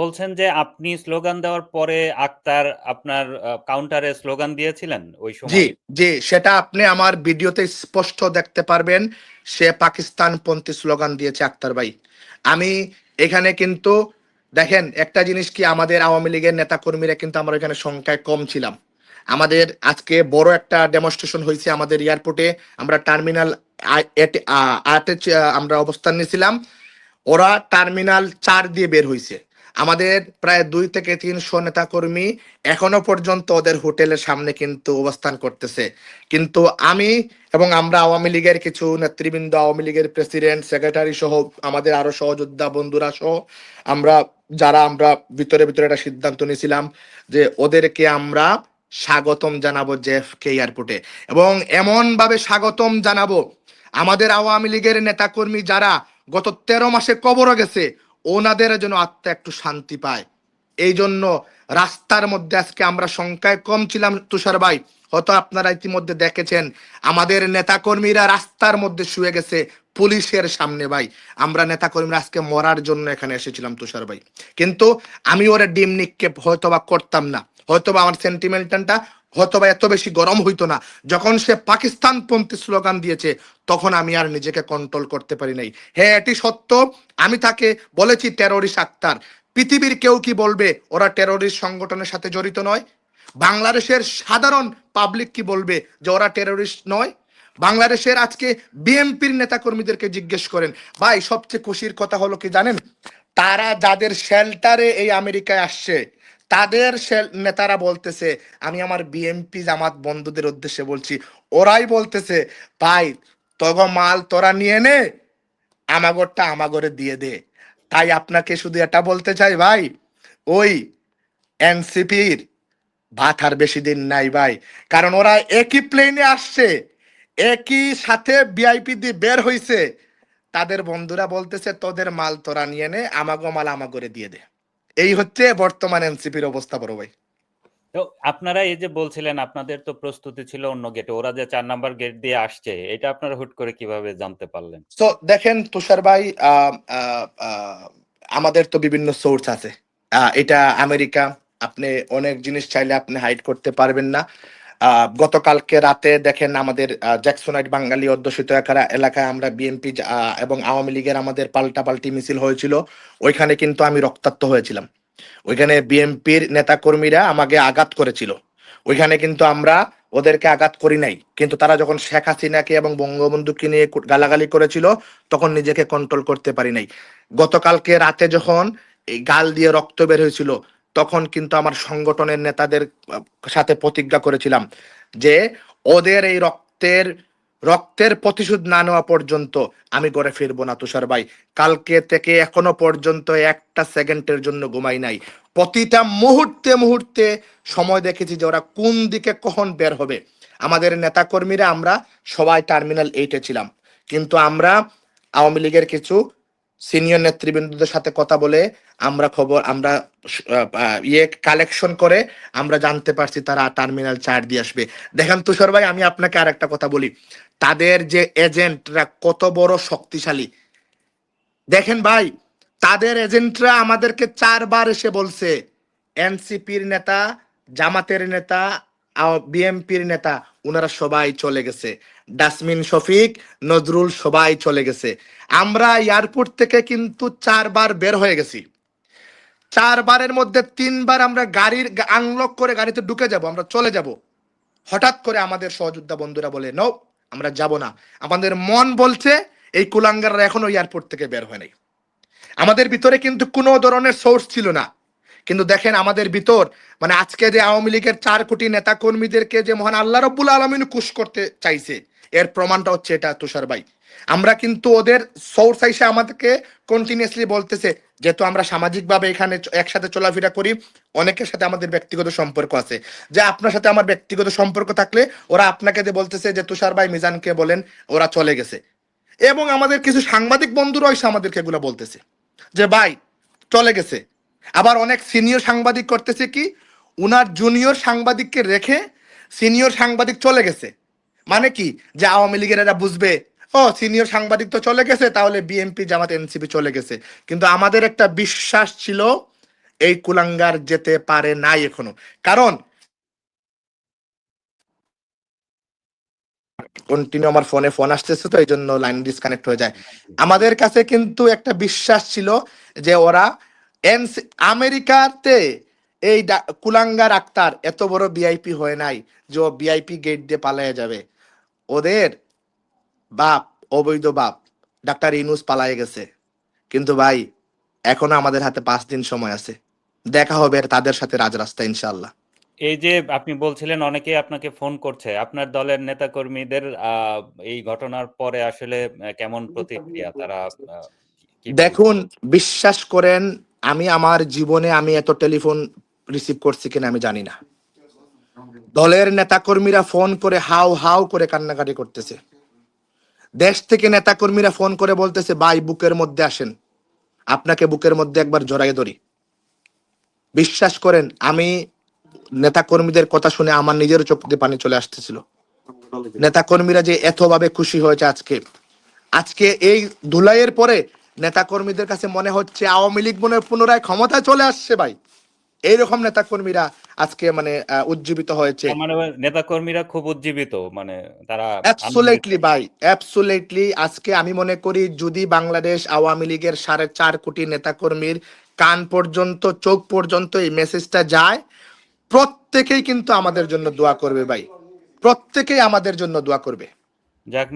বলছেন যে আপনি স্লোগান দেওয়ার পরে আক্তার আপনার কাউন্টারে স্লোগান দিয়েছিলেন ওই সময়? জি জি, সেটা আপনি আমার ভিডিওতে স্পষ্ট দেখতে পারবেন। সে পাকিস্তান পাকিস্তানপন্থী স্লোগান দিয়েছে আক্তার ভাই। আমি এখানে কিন্তু, দেখেন, একটা জিনিস কি আমাদের আওয়ামী লীগের নেতা কর্মীরা কিন্তু আমরা এখানে সংখ্যায় কম ছিলাম। আমাদের আজকে বড় একটা ডেমনস্ট্রেশন হয়েছে আমাদের এয়ারপোর্টে। আমরা টার্মিনাল আমরা অবস্থান নিয়েছিলাম। ওরা টার্মিনাল চার দিয়ে বের হয়েছে আমাদের প্রায় দুই থেকে তিনশো নেতা কর্মী এখনও পর্যন্ত ওদের হোটেলের সামনে কিন্তু অবস্থান করতেছে। কিন্তু আমি এবং আমরা আওয়ামী লীগের কিছু নেতৃবৃন্দ, আওয়ামী লীগের প্রেসিডেন্ট, সেক্রেটারি সহ আমাদের আরও সহযোদ্ধা বন্ধুরা সহ আমরা, যারা আমরা ভিতরে ভিতরে একটা সিদ্ধান্ত নিয়েছিলাম যে ওদেরকে আমরা স্বাগতম জানাব জেফ কে এয়ারপোর্টে। এবং এমন ভাবে স্বাগতম জানাব, আমাদের আওয়ামী লীগের নেতাকর্মী যারা গত তেরো মাসে কবরও গেছে ওনাদের যেন আত্মা একটু শান্তি পায়। এই জন্য রাস্তার মধ্যে আজকে আমরা সংখ্যায় কম ছিলাম, তুষার ভাই। হয়তো আপনারা ইতিমধ্যে দেখেছেন, আমাদের নেতাকর্মীরা রাস্তার মধ্যে শুয়ে গেছে পুলিশের সামনে ভাই। আমরা নেতাকর্মীরা আজকে মরার জন্য এখানে এসেছিলাম, তুষার ভাই। কিন্তু আমি ওরা ডিম নিক্ষেপ হয়তো বা করতাম না। হয়তো বা আমার সেন্টিমেন্টটা হয়তো বা এত বেশি গরম হইতো না। যখন সে পাকিস্তান পন্থী স্লোগান দিয়েছে, তখন আমি আর নিজেকে কন্ট্রোল করতে পারি নাই। হ্যাঁ এটি সত্য। আমি তাকে বলেছি টেরোরিস্ট আক্তার। পৃথিবীর কেউ কি বলবে, ওরা টেরোরিস্ট সংগঠনের সাথে জড়িত নয়? বাংলাদেশের সাধারণ পাবলিক কি বলবে যে ওরা টেরোরিস্ট নয়? বাংলাদেশের আজকে বিএনপির নেতাকর্মীদেরকে জিজ্ঞেস করেন, ভাই, সবচেয়ে খুশির কথা হলো কি জানেন? তারা যাদের শেল্টারে এই আমেরিকায় আসছে তাদের নেতারা বলতেছে, আমি আমার বিএমপি জামাত বন্ধুদের উদ্দেশ্যে বলছি। ওরাই বলতেছে, ভাই, তগ মাল তোরা নিয়ে নে, আমাগরটা আমাগরে দিয়ে দে। তাই আপনাকে শুধু এটা বলতে চাই, ভাই, ওই এনসিপির ভাত আর বেশি দিন নাই, ভাই। কারণ ওরা একই প্লেনে আসছে, একই সাথে বিআইপি দিয়ে বের হইছে। তাদের বন্ধুরা বলতেছে, তোদের মাল তোরা নিয়ে নে, আমাগো মাল আমাগরে দিয়ে দে। এই হচ্ছে বর্তমান এনসিপির অবস্থা বড় ভাই। তো আপনারা এই যে বলছিলেন আপনাদের তো প্রস্তুতি ছিল অন্য গেটে ওরা যে চার নাম্বার গেট দিয়ে আসছে এটা আপনারা হুট করে কীভাবে জানতে পারলেন? তো দেখেন তুষার ভাই আমাদের তো বিভিন্ন সোর্স আছে। এটা আমেরিকা আপনি অনেক জিনিস চাইলে আপনি হাইড করতে পারবেন না। গতকালকে রাতে দেখেন আমাদের জ্যাকসোনাইট বাঙালি অধ্যুষিত এলাকায় আমরা বিএনপি এবং আওয়ামী লীগের আমাদের পাল্টা পাল্টি মিছিল হয়েছিল, ওইখানে কিন্তু আমি রক্তাক্ত হয়েছিলাম। ওইখানে বিএনপির নেতা কর্মীরা আমাকে আঘাত করেছিল। ওইখানে কিন্তু আমরা ওদেরকে আঘাত করি নাই। কিন্তু তারা যখন শেখ হাসিনাকে এবং বঙ্গবন্ধুকে নিয়ে গালাগালি করেছিল, তখন নিজেকে কন্ট্রোল করতে পারি নাই। গতকালকে রাতে যখন এই গাল দিয়ে রক্ত বের হয়েছিল তখন কিন্তু আমার সংগঠনের নেতাদের সাথে প্রতিজ্ঞা করেছিলাম যে ওদের এই রক্তের রক্তের প্রতিশোধ না নেওয়া পর্যন্ত আমি ঘরে ফিরবো না, তুষার ভাই। কালকে থেকে এখনও পর্যন্ত একটা সেকেন্ডের জন্য ঘুমাই নাই। প্রতিটা মুহূর্তে মুহূর্তে সময় দেখেছি যে ওরা কোন দিকে কখন বের হবে। আমাদের নেতাকর্মীরা আমরা সবাই টার্মিনাল এইটে ছিলাম। কিন্তু আমরা আওয়ামী লীগের কিছু সিনিয়র নেতৃবৃন্দদের সাথে কথা বলে আমরা খবর, আমরা ইয়ে কালেকশন করে আমরা জানতে পারছি তারা টার্মিনাল চার দিয়ে আসবে। দেখেন তুষার ভাই, আমি আপনাকে আর একটা কথা বলি। তাদের যে এজেন্টরা কত বড় শক্তিশালী। দেখেন ভাই, তাদের এজেন্টরা আমাদেরকে চারবার এসে বলছে এনসিপির নেতা, জামাতের নেতা বিএমপির নেতা ওনারা সবাই চলে গেছে। ডাসমিন শফিক, নজরুল সবাই চলে গেছে। আমরা এয়ারপোর্ট থেকে কিন্তু চারবার বের হয়ে গেছি। চারবারের মধ্যে তিনবার আমরা গাড়ির আনলক করে গাড়িতে ঢুকে যাব, আমরা চলে যাব। হঠাৎ করে আমাদের সহযোদ্ধা বন্ধুরা বলে নো আমরা যাব না। আমাদের মন বলছে, এই কুলাঙ্গাররা এখনও এয়ারপোর্ট থেকে বের হয় নাই। আমাদের ভিতরে কিন্তু কোনো ধরনের সোর্স ছিল না। কিন্তু দেখেন আমাদের ভিতর মানে আজকে যে আওয়ামী লীগের চার কোটি নেতা কর্মীদেরকে যে মহান আল্লাহ রব্বুল আলমিন কুশ করতে চাইছে, এর প্রমাণটা হচ্ছে এটা তুষার ভাই। আমরা কিন্তু ওদের সোর্স এসে আমাদেরকে কন্টিনিউসলি বলতেছে, যেহেতু আমরা সামাজিকভাবে এখানে একসাথে চলাফেরা করি, অনেকের সাথে আমাদের ব্যক্তিগত সম্পর্ক আছে। যে আপনার সাথে আমার ব্যক্তিগত সম্পর্ক থাকলে, ওরা আপনাকে যে বলতেছে যে তুষার ভাই মিজানকে বলেন, ওরা চলে গেছে। এবং আমাদের কিছু সাংবাদিক বন্ধুরা আমাদেরকে এগুলো বলতেছে, যে ভাই, চলে গেছে। আবার অনেক সিনিয়র সাংবাদিক করতেছে কি, উনার জুনিয়র সাংবাদিককে রেখে সিনিয়র সাংবাদিক চলে গেছে। মানে কি, যে আওয়ামী লীগের এরা বুঝবে, ও, সিনিয়র সাংবাদিক তো চলে গেছে, তাহলে বিএনপি, জামাত, এনসিপি চলে গেছে। কিন্তু আমাদের একটা বিশ্বাস ছিল, এই কুলাঙ্গার যেতে পারে নাই এখনও। কারণ কন্টিনিউ আমার ফোনে ফোন আসতেছে তো, এই জন্য লাইন ডিসকানেক্ট হয়ে যায়। আমাদের কাছে কিন্তু একটা বিশ্বাস ছিল যে ওরা এনসি আমেরিকাতে এই ডা- কুলাঙ্গার আক্তার এত বড় ভিআইপি হয় নাই যে ও ভিআইপি গেট দিয়ে পালিয়ে যাবে। ওদের বাপ অবৈধ বাপ ডাক্তার ইনুস পালায়ে গেছে। কিন্তু ভাই এখনও আমাদের হাতে পাঁচ দিন সময় আছে। দেখা হবে তাদের সাথে রাজরাস্তা ইনশাল্লাহ এই যে আপনি বলছিলেন অনেকে আপনাকে ফোন করছে। আপনার দলের নেতাকর্মীদের আহ, এই ঘটনার পরে আসলে কেমন প্রতিক্রিয়া? তারা? দেখুন বিশ্বাস করেন আমি আমার জীবনে আমি এত টেলিফোন রিসিভ করছি কিনা আমি জানি না। দলের নেতাকর্মীরা ফোন করে হাউ হাউ করে কান্নাকাটি করতেছে। দেশ থেকে নেতাকর্মীরা ফোন করে বলতেছে, ভাই, বুকের মধ্যে আসেন। আপনাকে বুকের মধ্যে একবার জড়াই ধরি। বিশ্বাস করেন, আমি নেতাকর্মীদের কথা শুনে আমার নিজের চোখ দিয়ে পানি চলে আসতেছিল। নেতাকর্মীরা যে এতভাবে খুশি হয়েছে আজকে। আজকে এই ধুলাইয়ের পরে নেতাকর্মীদের কাছে মনে হচ্ছে আওয়ামী লীগ মনে পুনরায় ক্ষমতায় চলে আসছে ভাই। এইরকম নেতাকর্মীরা আজকে মানে উজ্জীবিত হয়েছে। মানে নেতাকর্মীরা খুব উজ্জীবিত মানে তারা অ্যাবসোলেটলি ভাই অ্যাবসোলেটলি আজকে আমি মনে করি যদি বাংলাদেশ আওয়ামী লীগের সাড়ে চার কোটি নেতাকর্মীর কান পর্যন্ত চোখ পর্যন্ত এই মেসেজটা যায় প্রত্যেকেই কিন্তু আমাদের জন্য দোয়া করবে ভাই। প্রত্যেকেই আমাদের জন্য দোয়া করবে। যাক